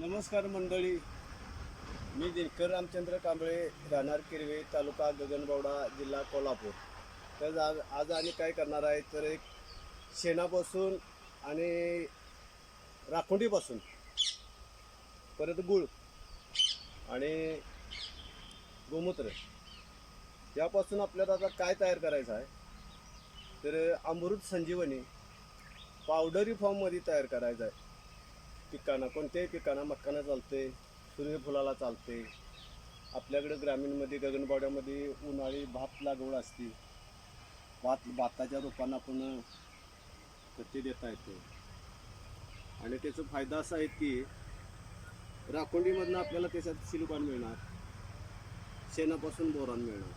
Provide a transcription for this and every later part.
नमस्कार मंडळी. मी दिनकर रामचंद्र कांबळे राहणार किरवे तालुका गगनबावडा जिल्हा कोल्हापूर. तर आज आज आम्ही काय करणार आहे तर एक शेणापासून आणि राखुंडीपासून. परत गुळ आणि गोमूत्र. यापासून आपल्याला आता काय तयार करायचं आहे? तर अमृत संजीवनी पावडरी फॉर्ममध्ये तयार करायचं आहे. पिकांना कोणत्याही पिकांना मक्काना चालते सूर्यफुलाला चालते आपल्याकडे ग्रामीणमध्ये गगनबावड्यामध्ये उन्हाळी भात लागवड असते. भात भाताच्या रोपांना आपण खते देता येते. आणि त्याचा फायदा असा आहे की राखोंडीमधनं आपल्याला त्याच्यात सिलिकॉन मिळणार. शेणापासून बोरान मिळणार.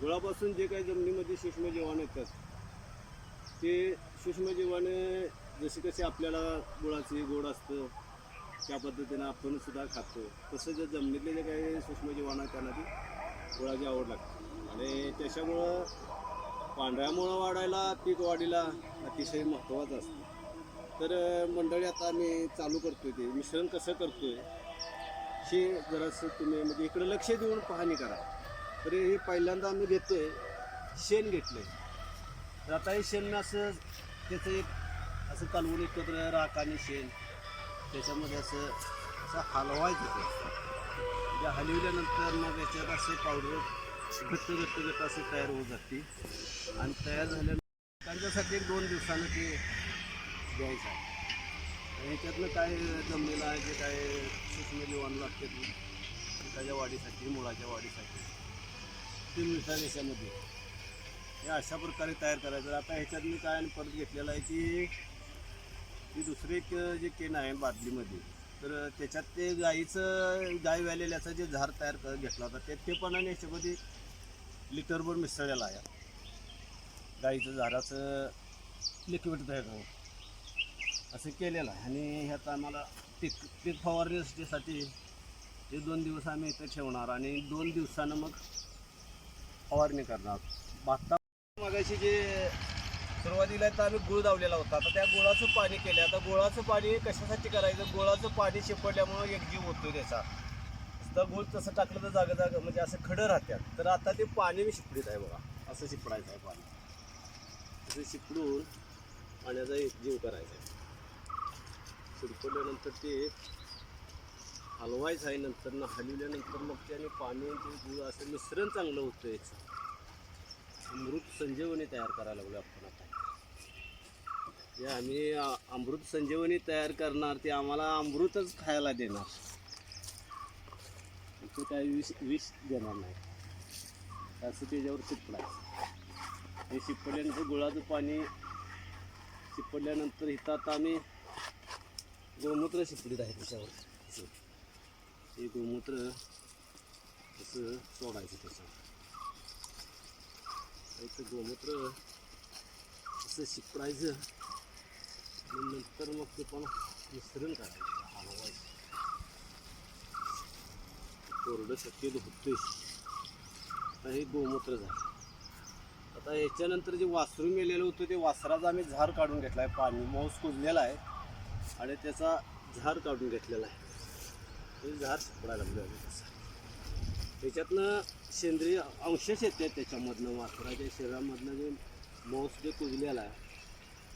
गुळापासून जे काही जमिनीमध्ये सूक्ष्म जीवाणू येतात ते सूक्ष्म जीवाणू जसे कसे आपल्याला गुळाचे गोड असतं त्या पद्धतीनं आपण सुद्धा खातो. तसं जर जमिनीतले जे काही सूक्ष्म जीवाणू त्यांना ती गुळाची आवड लागते. आणि त्याच्यामुळं पांढऱ्यामुळं वाढायला पीक वाढीला अतिशय महत्त्वाचं असतं. तर मंडळी आता आम्ही चालू करतोय ते. मिश्रण कसं करतो आहे हे जरासं तुम्ही म्हणजे इकडं लक्ष देऊन पाहणी करा. तर हे पहिल्यांदा आम्ही आहे शेण घेतलंय. तर आता हे शेण असं त्याचं एक असं कालवून एकत्र राख आणि शेण त्याच्यामध्ये असं असं हलवायचं ते. म्हणजे हलवल्यानंतर मग याच्यात असे पावडर घट्ट घट्ट घट्ट असे तयार होऊ जाते. आणि तयार झाल्यानंतर त्यांच्यासाठी एक दोन दिवसानं ते द्यायचं आहे. आणि ह्याच्यातनं काय जमलेलं आहे जे काय सूक्ष्म जीवाणू लागते पिकाच्या वाढीसाठी मुळाच्या वाढीसाठी ते मिळतात याच्यामध्ये. हे अशा प्रकारे तयार करायचं. आता ह्याच्यात मी काय परत घेतलेलं आहे की की दुसरे एक जे केन आहे बादलीमध्ये तर त्याच्यात ते गाईचं गाय व्यालेल्याचा जे झार तयार कर घेतला होता ते ते पण आणि याच्यामध्ये लिटरभर मिसळलेलं आहे गाईचं झाडाचं लिक्विड तयार करून असं केलेलं आहे. आणि ह्यात आम्हाला पीक पीक फवारणीसाठी ते दोन दिवस आम्ही इथं ठेवणार आणि दोन दिवसानं मग फवारणी करणार. भाता मागाशी जे सुरुवातीला तर आम्ही गुळ दावलेला होता. आता त्या गुळाचं पाणी केलं. आता गुळाचं पाणी कशासाठी करायचं? गुळाचं पाणी शिपडल्यामुळं एकजीव होतो त्याचा. तर गुळ तसं टाकलं तर जागा जागा म्हणजे असं खडं राहतात तर आता ते पाणी मी शिपडीत आहे बघा. असं शिपडायचं आहे पाणी. असं शिपडून पाण्याचा एकजीव करायचा आहे. शिपडल्यानंतर ते हलवायचं आहे. नंतर ना हलवल्यानंतर मग त्याने पाणी आणि ते गुळ असं मिश्रण चांगलं होतं याचं अमृत संजीवनी तयार करायला लागलो आपण. जे आम्ही अमृत संजीवनी तयार करणार ते आम्हाला अमृतच खायला देणार. ते काही विष विष देणार नाही. असं त्याच्यावर शिपडायचं हे शिपडल्यानंतर गुळाचं पाणी शिपडल्यानंतर इथं आता आम्ही गोमूत्र शिपडीत आहे त्याच्यावर. हे गोमूत्र असं सोडायचं त्याच्यावर. गोमूत्र असं शिपडायचं नंतर मग ते पण मिश्रण काढायचं हलवायचं कोरडं शक्यतो होते आता हे गोमूत्र झालं. आता याच्यानंतर जे वासरू मेलेलं होतं ते वासराचा आम्ही झार काढून घेतला आहे पाणी मांस कुजलेला आहे. आणि त्याचा झार काढून घेतलेला आहे. ते झार शिपडायला लागलं आम्ही तसं त्याच्यातनं सेंद्रिय अंशच येते त्याच्यामधनं वासराच्या शरीरामधनं जे मांस जे कुजलेला आहे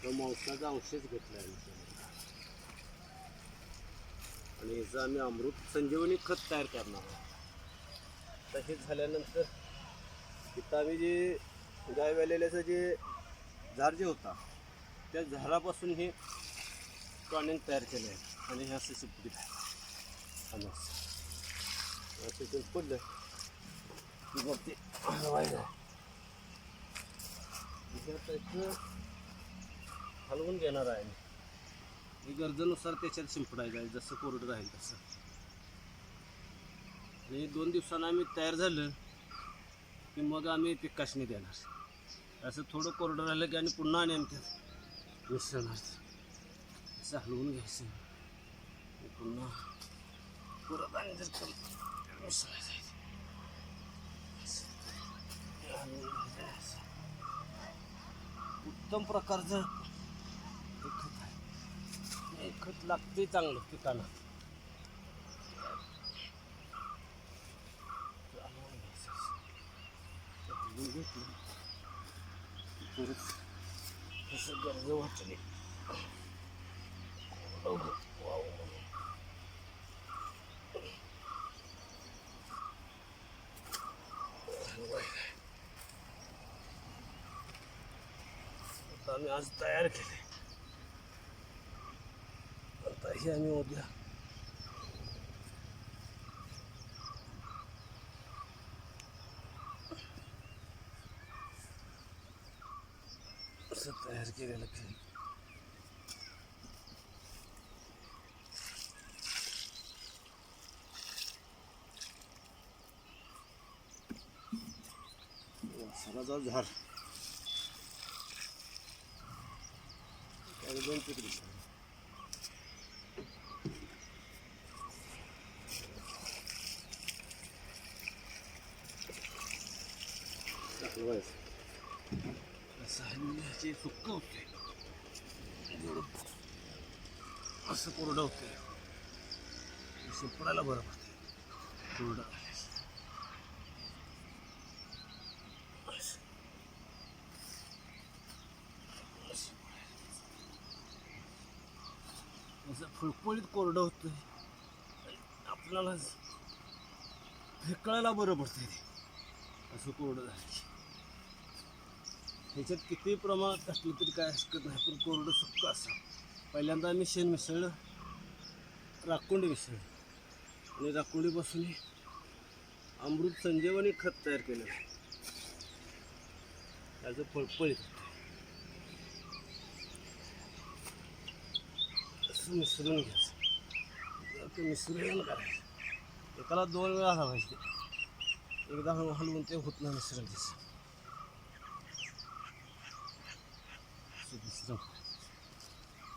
तो मांसाचा अंशच घेतला आहे आणि याचं आम्ही अमृत संजीवनी खत तयार करणार आहोत. तसेच झाल्यानंतर इथं आम्ही जे गाय वेलेल्याचं जे झाड जे होता त्या झाडापासून हे टॉनिंग तयार केलं आहे आणि हे असे शिपडीत आहे. असं. ते पडलं की मग ते हलवायचं हलवून घेणार आहे. मी गरजेनुसार त्याच्यात शिंपडायचं आहे जसं कोरडं राहील तसं. आणि दोन दिवसानं आम्ही तयार झालं की मग आम्ही पिकाशनी देणार. असं थोडं कोरडं राहिलं की आणि पुन्हा आणि आमच्या मिसळणार असं हलवून घ्यायचं. पुन्हा परत आणि जर मिसळायचं उत्तम प्रकारचं हे खत आहे हे खत लागते चांगलं पिकांना कसं गरज वाटली आता आम्ही आज तयार केले आता हे आम्ही उद्या असं तयार केलेलं काही वासराचा झार एकदम तिकडे साह्याचे सुक्क होते. असं कोरडं होते. सुपडायला बरं पडते. कोरडं असं फुळफुळीत कोरडं होतं आपल्याला फेकळायला बरं पडतं ते. असं कोरडं झालं ह्याच्यात किती प्रमाणात असलं तरी काय हरकत नाही पण कोरडं सुक्क असं. पहिल्यांदा आम्ही शेण मिसळलं राखुंडी मिसळलं. आणि राखुंडीपासून अमृत संजीवनी खत तयार केलं त्याचं फळफळीत असं मिसळून घ्यायचं. ते मिसळून करायचं एकाला दोन वेळा हवायचे एकदा हलवून ते होत नाही मिसळून घ्यायचं. असं मिश्रण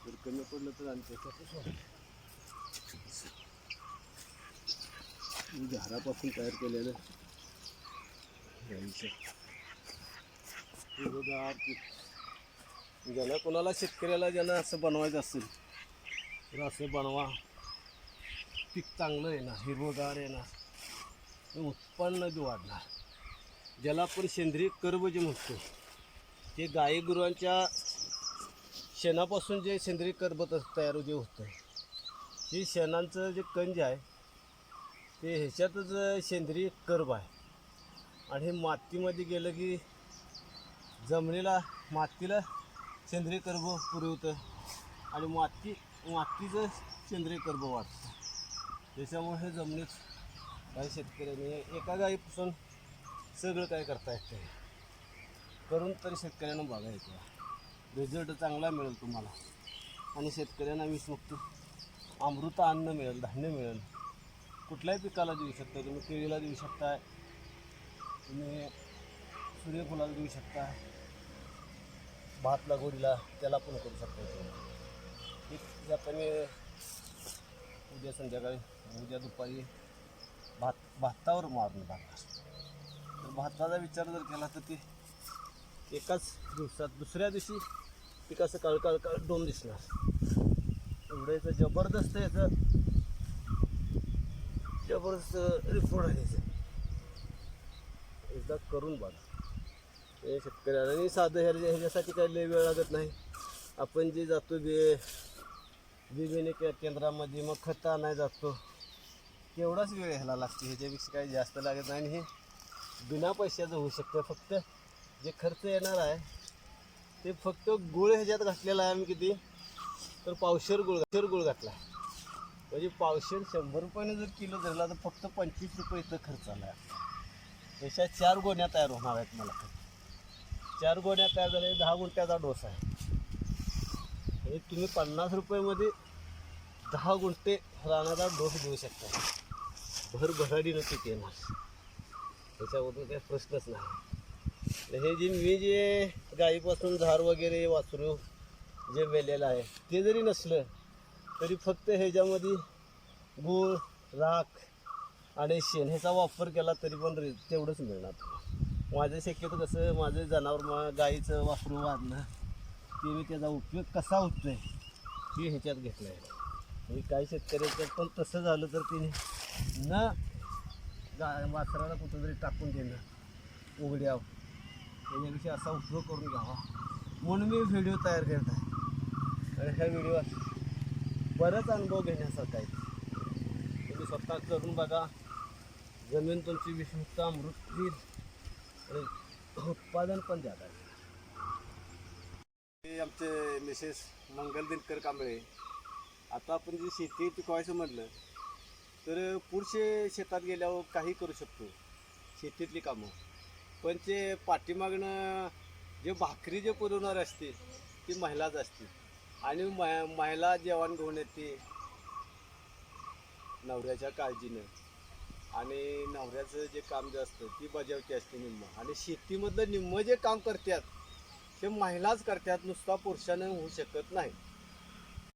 जर कमी पडलं तर आमच्या त्याच्यात झाडापासून तयार केलेलं गाईचं पीक. ज्याला कोणाला शेतकऱ्याला ज्यांना असं बनवायचं असेल तर असं बनवा पीक चांगलं येणार हिरवगार येणार ना उत्पन्न बी वाढणार ज्याला आपण सेंद्रिय कर्ब जे म्हणतो ते गाई गुरांच्या शेणापासून जे सेंद्रिय कर्ब त- तयार जे होतं हे शेणांचं जे कंज आहे ते ह्याच्यातच सेंद्रिय कर्ब आहे. आणि हे मातीमध्ये गेलं की जमिनीला मातीला सेंद्रिय कर्ब पुरवतं आणि माती मातीचं सेंद्रिय कर्ब वाढतं. त्याच्यामुळे हे जमिनीत काही शेतकऱ्यांनी एका गाईपासून सगळं काय करता येतं करून तरी शेतकऱ्यांना बघायचं रिझल्ट चांगला मिळेल तुम्हाला. आणि शेतकऱ्यांना विषमुक्त अमृत अन्न मिळेल धान्य मिळेल. कुठल्याही पिकाला देऊ शकता तुम्ही. केळीला देऊ शकता. तुम्ही सूर्यफुलाला देऊ शकता. भात लागवडीला त्याला पण करू शकता तुम्ही. आता मी उद्या संध्याकाळी उद्या दुपारी भात भातावर मारून टाकणार तर भाताचा विचार जर केला तर ते एकाच दिवसात दुसऱ्या दिवशी पिकाचं काळ काळ दोन डोम दिसणार. एवढं याचं जबरदस्त याचं जबरदस्त रिपोर्ट आहे याचं एकदा करून बघा. हे शेतकऱ्याला आणि साधं ह्या ह्याच्यासाठी काही लय वेळ लागत नाही. आपण जे जातो बे बिबिने के केंद्रामध्ये मग खत आणायला जातो. तेवढाच वेळ ह्याला लागते. ह्याच्यापेक्षा काही जास्त लागत नाही आणि हे बिना पैशाचं होऊ शकतं. फक्त जे खर्च येणार आहे ते फक्त गुळ ह्याच्यात घातलेला आहे आम्ही किती? तर पावशेर गुळ पावशेर गुळ घातला आहे. म्हणजे पावशेर शंभर रुपयाने जर किलो धरला तर फक्त पंचवीस रुपये इथं खर्च आला आहे. त्याच्या चार गोण्या तयार होणार आहेत मला. चार गोण्या तयार झाल्या दहा गुंठ्याचा डोस आहे. म्हणजे तुम्ही पन्नास रुपयामध्ये दहा गुंठे रानाचा डोस घेऊ शकता. भर भराडीनं पीक येणार. त्याच्याबद्दल काही प्रश्नच नाही. हे जे मी जे गाईपासून झार वगैरे वासरू जे वेलेलं आहे ते जरी नसलं तरी फक्त ह्याच्यामध्ये गूळ राख आणि शेण ह्याचा वापर केला तरी पण रे- तेवढंच मिळणार. माझं शक्यतो कसं माझं जनावर मग गाईचं वापरू वाढणं ते मी त्याचा उपयोग कसा होतोय हे ह्याच्यात घेतलं आहे म्हणजे हे काही शेतकऱ्याचं पण तसं झालं तर तिने न गा वासराला कुठंतरी टाकून देणं उघड्यावं त्याच्यापेक्षा असा उपयोग करून घ्यावा. म्हणून मी व्हिडिओ तयार करत आहे. आणि ह्या व्हिडिओवर बराच अनुभव घेण्यासारखा आहे. तुम्ही स्वतः करून बघा. जमीन तुमची विशेषता अमृत आणि उत्पादन पण जात आहे. आमचे मिसेस मंगल दिनकर कांबळे. आता आपण जे शेती पिकवायचं म्हटलं तर पुरुष शेतात गेल्यावर काही करू शकतो. शेतीतली कामं. पण ते पाठीमागणं जे भाकरी जे पुरवणार असते ती महिलाच असते आणि म महिला जेवण घेऊन येते. नवऱ्याच्या काळजीनं. आणि नवऱ्याचं जे काम जे असतं ती बजावती असते निम्म. आणि शेतीमधलं निम्म जे काम करतात ते महिलाच करतात नुसता पुरुषानं होऊ शकत नाही.